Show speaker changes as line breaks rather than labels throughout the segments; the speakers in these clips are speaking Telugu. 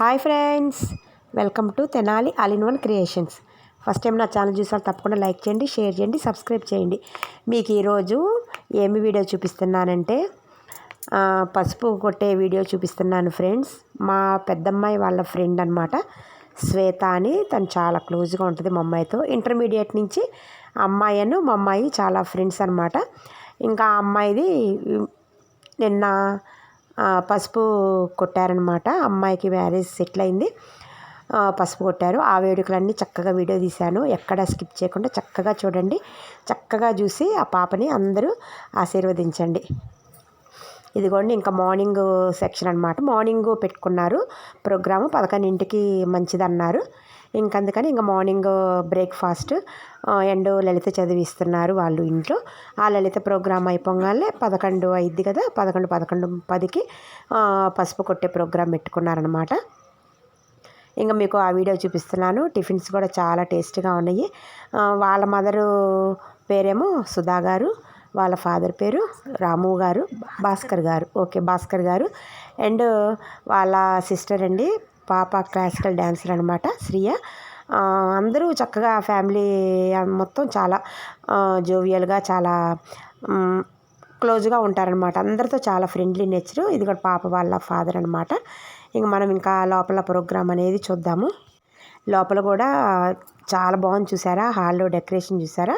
Hi friends welcome to Tenali all in one creations. First time నా ఛానల్ చూసారు తప్పకుండా లైక్ చేయండి షేర్ చేయండి సబ్స్క్రైబ్ చేయండి. మీకు ఈరోజు ఏమి వీడియో చూపిస్తున్నానంటే పసుపు కొట్టే వీడియో చూపిస్తున్నాను ఫ్రెండ్స్. మా పెద్దమ్మాయి వాళ్ళ ఫ్రెండ్ అనమాట శ్వేత అని. తను చాలా క్లోజ్గా ఉంటుంది మా అమ్మాయితో. ఇంటర్మీడియట్ నుంచి అమ్మాయి అను మా అమ్మాయి చాలా ఫ్రెండ్స్ అనమాట ఇంకా అమ్మాయిది నిన్న పసుపు కొట్టారనమాట అమ్మాయికి మ్యారేజ్ సెటిల్ అయింది. పసుపు కొట్టారు. ఆ వేడుకలన్నీ చక్కగా వీడియో తీశాను. ఎక్కడ స్కిప్ చేయకుండా చక్కగా చూడండి. చక్కగా చూసి ఆ పాపని అందరూ ఆశీర్వదించండి. ఇదిగోండి ఇంకా మార్నింగ్ సెక్షన్ అనమాట మార్నింగ్ పెట్టుకున్నారు. ప్రోగ్రాము పదకొండింటికి మంచిదన్నారు. ఇంకందుకని ఇంకా మార్నింగ్ బ్రేక్ఫాస్ట్ అండ్ లలిత చదివిస్తున్నారు వాళ్ళు ఇంట్లో. ఆ లలిత ప్రోగ్రామ్ అయిపోగానే పదకొండు అయింది కదా పదకొండు పదకొండు పదికి uh, పసుపు కొట్టే ప్రోగ్రాం పెట్టుకున్నారనమాట ఇంకా మీకు ఆ వీడియో చూపిస్తున్నాను. టిఫిన్స్ కూడా చాలా టేస్ట్గా ఉన్నాయి. Uh, వాళ్ళ మదరు పేరేమో సుధా గారు వాళ్ళ ఫాదర్ పేరు రాము గారు భాస్కర్ గారు. ఓకే భాస్కర్ గారు. అండ్ uh, వాళ్ళ సిస్టర్ అండి పాప క్లాసికల్ డ్యాన్సర్ అనమాట శ్రియ. అందరూ చక్కగా ఫ్యామిలీ మొత్తం చాలా జోవియల్గా చాలా క్లోజ్గా ఉంటారనమాట అందరితో చాలా ఫ్రెండ్లీ నేచర్. ఇది కూడా పాప వాళ్ళ ఫాదర్ అనమాట ఇంక మనం ఇంకా లోపల ప్రోగ్రామ్ అనేది చూద్దాము. లోపల కూడా చాలా బాగుంది చూసారా? హాల్లో డెకరేషన్ చూసారా?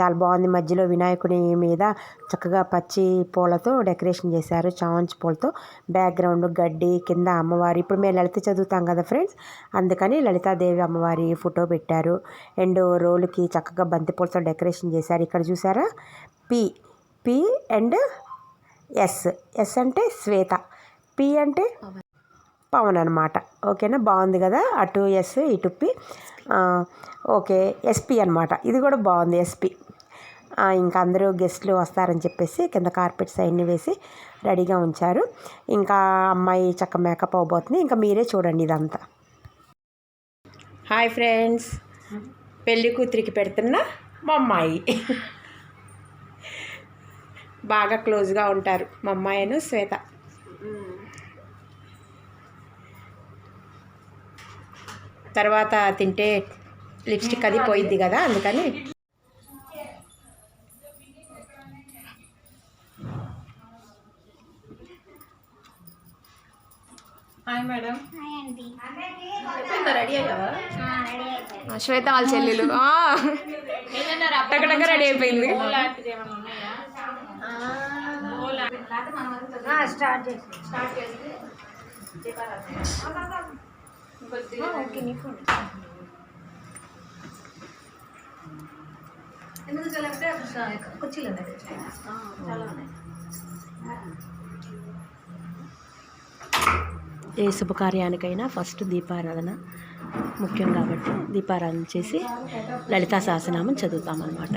చాలా బాగుంది. మధ్యలో వినాయకుని మీద చక్కగా పచ్చి పూలతో డెకరేషన్ చేశారు. చామంతి పూలతో బ్యాక్గ్రౌండ్ గడ్డి కింద అమ్మవారి. ఇప్పుడు మేము లలిత చదువుతాం కదా ఫ్రెండ్స్? అందుకని లలితాదేవి అమ్మవారి ఫోటో పెట్టారు. అండ్ రోలుకి చక్కగా బంతి పూలతో డెకరేషన్ చేశారు. ఇక్కడ చూసారా? P P and S. S అంటే శ్వేత. పి అంటే పవన్ అనమాట ఓకేనా? బాగుంది కదా? అటు ఎస్ ఇటు పి. ఓకే ఎస్పి అనమాట ఇది కూడా బాగుంది ఎస్పి ఇంకా అందరూ గెస్ట్లు వస్తారని చెప్పేసి కింద కార్పెట్స్ అవన్నీ వేసి రెడీగా ఉంచారు. ఇంకా అమ్మాయి చక్క మేకప్ అవబోతుంది. ఇంకా మీరే చూడండి ఇదంతా. Hi friends. పెళ్ళి కూతురికి పెడుతున్న మా అమ్మాయి. బాగా క్లోజ్గా ఉంటారు. మా అమ్మాయిను శ్వేత. తర్వాత తింటే లిప్స్టిక్ అది పోయిద్ది కదా అందుకని.
Hi madam. రెడీ అయ్యావా?
శ్వేత వాళ్ళ చెల్లెలు. ఆ, టకటక రెడీ అయిపోయింది.
ఎందుకు చల్లంటే కుర్చీలు ఉన్నాయి చాలా ఉన్నాయి.
ఏ శుభకార్యానికైనా ఫస్ట్ దీపారాధన ముఖ్యం కాబట్టి దీపారాధన చేసి లలితా సహస్రనామం చదువుతామన్నమాట.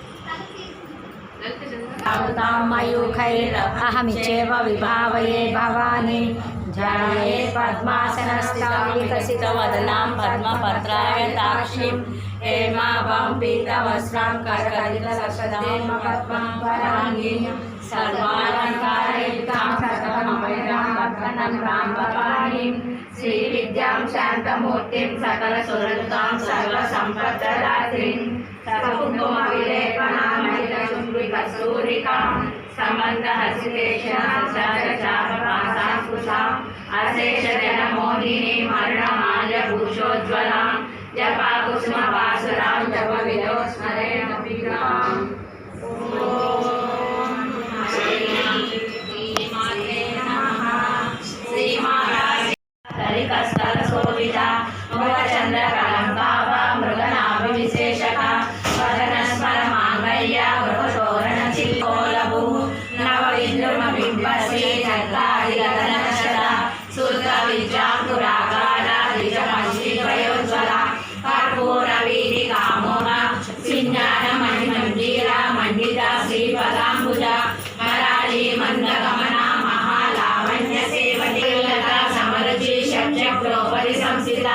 अहमिचेव विभावये भवानी। ध्याये पद्मासनस्थां विकसितवदनां पद्मपत्राय ताक्षीं हेमावां पीतवस्त्रां करकलितसदां पद्मां पराङ्गीं सर्वालङ्कारयुक्तां सकलमयरां राम्बपाणीं श्रीविद्यां शान्तमूर्तिं सकलसुरतां सर्वसम्पदरात्रिं सूरिका संबंधः सुदेशः सचरचापवासाङ्कुशा अशेषजनमोहिनी मरणमालभूषोज्ज्वलां जपाकुसुमपासुरां जपविदो स्मरेण विग्रहाम् श्रीमाता सरस्वती भगवचन्द्रका ఉపరి సంస్థిత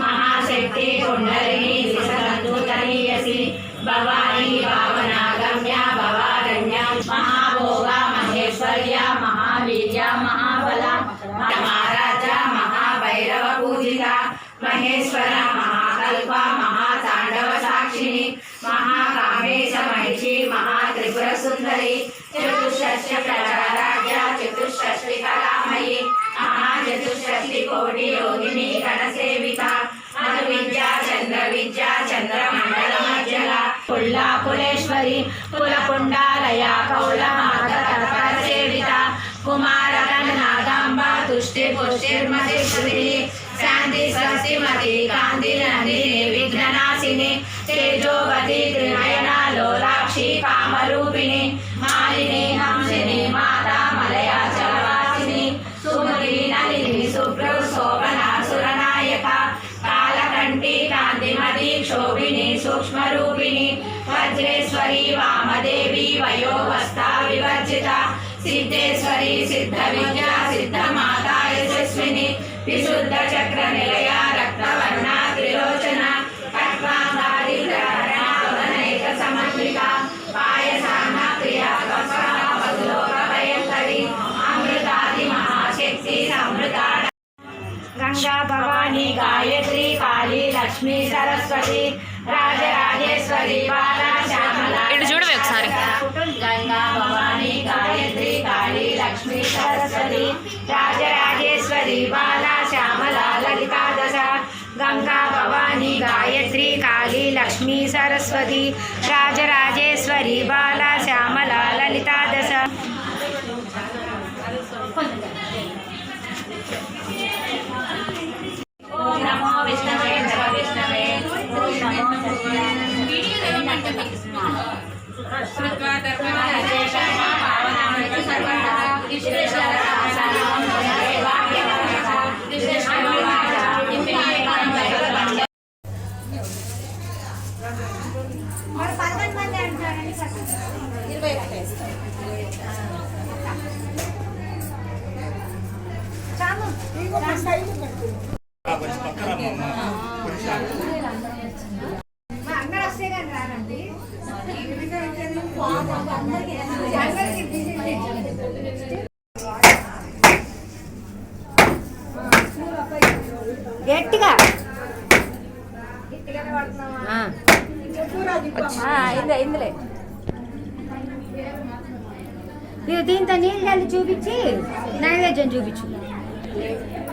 మహాశక్తి కుండలిని దిశకందుతనీయసి భవానీ భావనాగమ్య భవారణ్య మహాభోగ మహేశ్వర్య మహావీర్య మహాబల మహారాజ మహాభైరవ పూజిత మహేశ్వర మహాకల్ప మహాతాండవ సాక్షిని మహాకామేశ మహిషి మహాత్రిపుర సుందరి చతుషష్టి ప్రజారాజ్య చతుషష్టి కళామయి మహాచతుషష్టి కోటి యోగ కులపుండాలయ కౌల మాత తత్పర సేవిత కుమారగణనాథాంబ తుష్టి పుష్టిర్మతి శృతి శాంతి స్వస్తిమతి కాంతి నందిని విఘ్ననాశిని తేజోవతి త్రినయన లోలాక్షి కామరూపిణి మాలిని హంసిని మాతా మలయ చలవాసిని సుమతి నలిని సుప్ర శోభన సురనాయక కాలకంఠి కాంతిమతి క్షోభిణి సూక్ష్మరూపిణి. వజ్రేశ్వరి వామదేవి వయోవస్థా వివర్జిత. సిద్ధేశ్వరి సిద్ధ విద్యా సిద్ధ మాతా యశస్విని. విశుద్ధ చక్ర నిలయ రక్తవర్ణ త్రిలోచన. కట్వాంగాది గ్రహణావనైక సమన్విత పాయసాన ప్రియ వసులోక భయంకరి అమృతాది
ఇటు చూడవే ఒకసారి.
గంగా భవాని గాయత్రి కాళీ లక్ష్మి సరస్వతి రాజరాజేశ్వరి బాల శ్యామల లలితా దశ గంగా భవాని గాయత్రి కాళీ లక్ష్మీ సరస్వతి రాజరాజేశ్వరి బాల శ్యామల లలితా దశ
గట్టిగా. ఇందులే
ఇవి దీంతో నీళ్ళు చల్లి చూపించి నైవేద్యం చూపించు.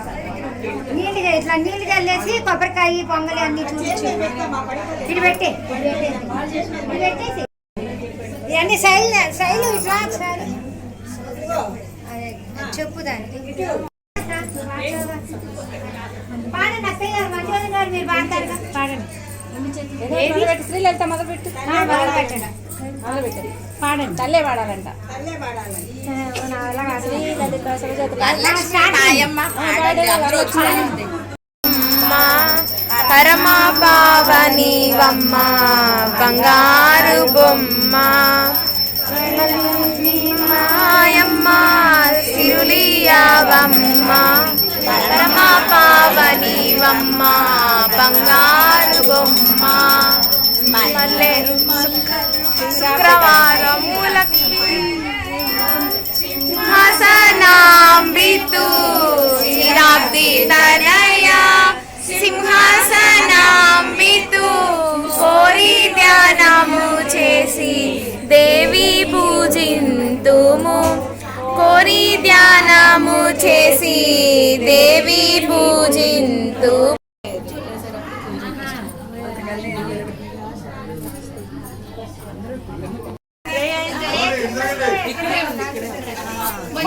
చల్లి- ఇట్లా నీళ్ళు చల్లేసి కొబ్బరికాయ పొంగలి అన్ని చూపించు ఇటు పెట్టే ఇటు పెట్టేసి ఇవన్నీ శైలు శైలు ఇట్లా ఒకసారి. చెప్పు దానికి. పాడండి గారు మంచిగా గారు మీరు పాడతారు పాడండి.
శ్రీలలిత
మొదలు పెట్టండి. పాడండి
తల్లే
చేయండి.
పరమా పావని వమ్మ బంగారు బొమ్మ. మాయమ్మ సిరులియావమ్మ. పరమా పావని వమ్మ బంగారు బొమ్మ. మల్లె శుక్రవారము లక్ష్మి సింహాసనాంబితు. శ్రీరాబ్ది తనయ సింహాసనాంబితు. కోరి ధ్యానము చేసి దేవి పూజింతుము. కోరి ధ్యానము చేసి దేవి పూజింతు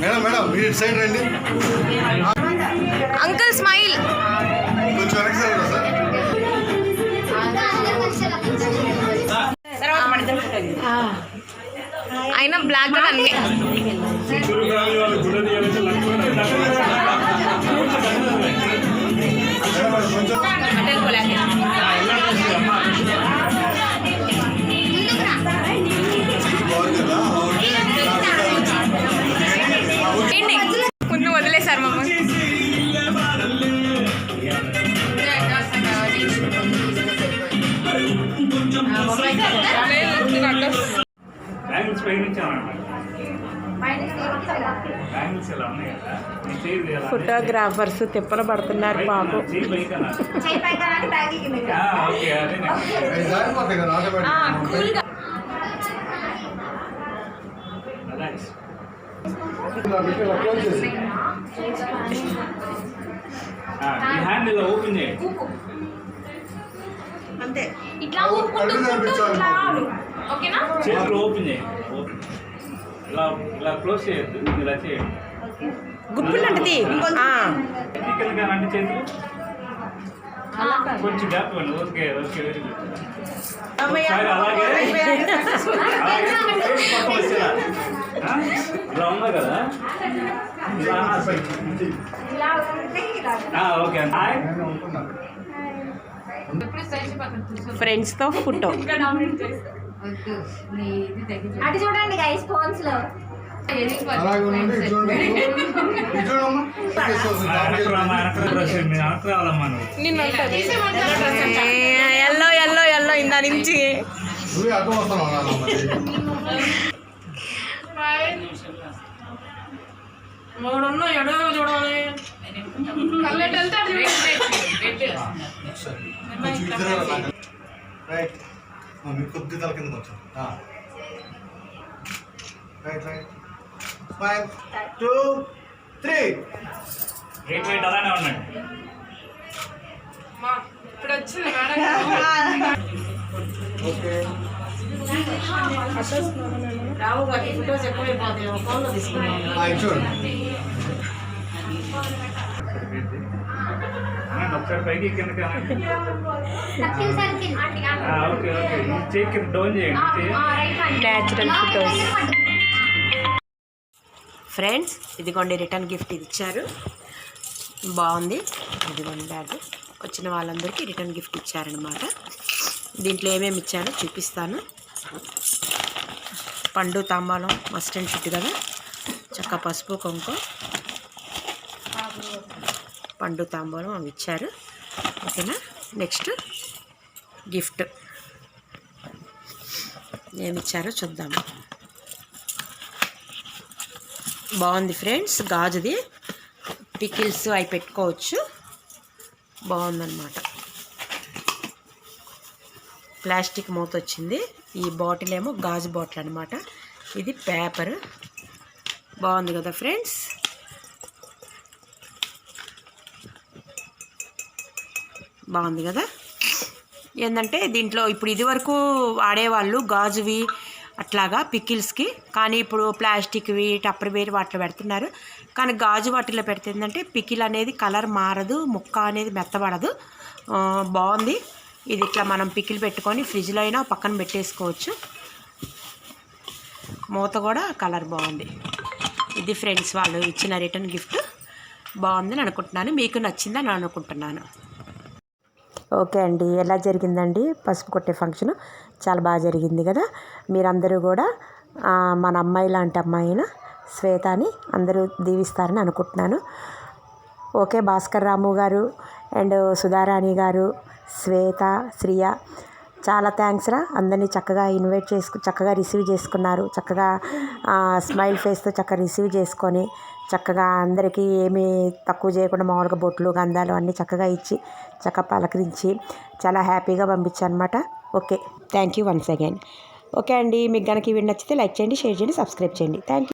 మేడం మేడం మీరు ఇటు సైడ్ రండి.
Uncle smile.
కొంచెం వెనక్కి సైడ్ రా సార్
అయినా బ్లాక్
ఈ హ్యాండ్ ఇలా ఓపెన్ చేయి
ఇట్లా. ఓకేనా?
చేతులు ఓపెన్ చేయి. ఓపెన్. ఇలా ఇలా క్లోజ్ చేయొద్దు ఇలా చేయండి.
గుప్పులు అంటది.
కొంచెం గ్యాప్ ఇవ్వండి. Okay okay very good? ఇలా కదా ఓకే
ఉంటున్నాను.
ఫ్రెండ్స్తో ఫోటో.
అటు చూడండి guys phones
yellow yellow yellow ఇందా నుంచి.
రైట్ ఆ, మీరు కొద్ది తల కింద కొంచెం. Right right smile two three
wait wait అలానే ఉండండి.
ఓకే ఆ, ఇటు చూడండి
అనండి, ఒకసారి పైకి కిందకి ఓకే ఓకే. డౌన్ చేయండి చేయి.
న్యాచురల్ ఫొటోస్ ఫ్రెండ్స్ ఇదిగోండి రిటర్న్ గిఫ్ట్ ఇది ఇచ్చారు. బాగుంది. ఇదిగోండి బ్యాగ్. వచ్చిన వాళ్ళందరికీ రిటర్న్ గిఫ్ట్ ఇచ్చారనమాట దీంట్లో ఏమేమి ఇచ్చారో చూపిస్తాను. పండు తాంబాలం మస్ట్ అండ్ షుట్ కదా? చక్క పసుపు కుంకుమ పండు తాంబూలం అవి ఇచ్చారు. ఓకేనా? Next gift. ఏమి ఇచ్చారో చూద్దాము. బాగుంది ఫ్రెండ్స్. గాజుది పికిల్స్ అవి పెట్టుకోవచ్చు. బాగుందన్నమాట. ప్లాస్టిక్ మూత వచ్చింది. ఈ బాటిల్ ఏమో గాజు బాటిల్ అనమాట ఇది పేపర్. బాగుంది కదా ఫ్రెండ్స్? బాగుంది కదా? ఏంటంటే దీంట్లో ఇప్పుడు ఇదివరకు వాడేవాళ్ళు గాజువి అట్లాగా పికిల్స్కి. కానీ ఇప్పుడు ప్లాస్టిక్వి టప్పర్వేర్ వాటిలో పెడుతున్నారు. కానీ గాజు వాటిలో పెడితే ఏంటంటే పికిల్ అనేది కలర్ మారదు ముక్క అనేది మెత్తబడదు. బాగుంది. ఇది ఇట్లా మనం పికిల్ పెట్టుకొని ఫ్రిడ్జ్లో అయినా పక్కన పెట్టేసుకోవచ్చు. మూత కూడా కలర్ బాగుంది. ఇది ఫ్రెండ్స్ వాళ్ళు ఇచ్చిన రిటర్న్ గిఫ్ట్. బాగుందని అనుకుంటున్నాను. మీకు నచ్చిందని అనుకుంటున్నాను. ఓకే అండి. ఎలా జరిగిందండి? పసుపు కొట్టే ఫంక్షన్? చాలా బాగా జరిగింది కదా? మీరందరూ కూడా మన అమ్మాయి లాంటి అమ్మాయిన శ్వేతని అందరూ దీవిస్తారని అనుకుంటున్నాను. ఓకే భాస్కర్ రాము గారు అండ్ సుధారాణి గారు శ్వేత శ్రియ చాలా థ్యాంక్స్ రా. అందరినీ చక్కగా ఇన్వైట్ చేసుకు చక్కగా రిసీవ్ చేసుకున్నారు. చక్కగా స్మైల్ ఫేస్తో చక్కగా రిసీవ్ చేసుకొని చక్కగా అందరికీ ఏమీ తక్కువ చేయకుండా మామూలుగా బొట్లు గంధాలు అన్నీ చక్కగా ఇచ్చి చక్కగా పలకరించి చాలా హ్యాపీగా పంపించాను అనమాట okay. Thank you once again. Okay అండి. మీకు కనుక ఇవి నచ్చితే లైక్ చేయండి షేర్ చేయండి సబ్స్క్రైబ్ చేయండి. Thank you.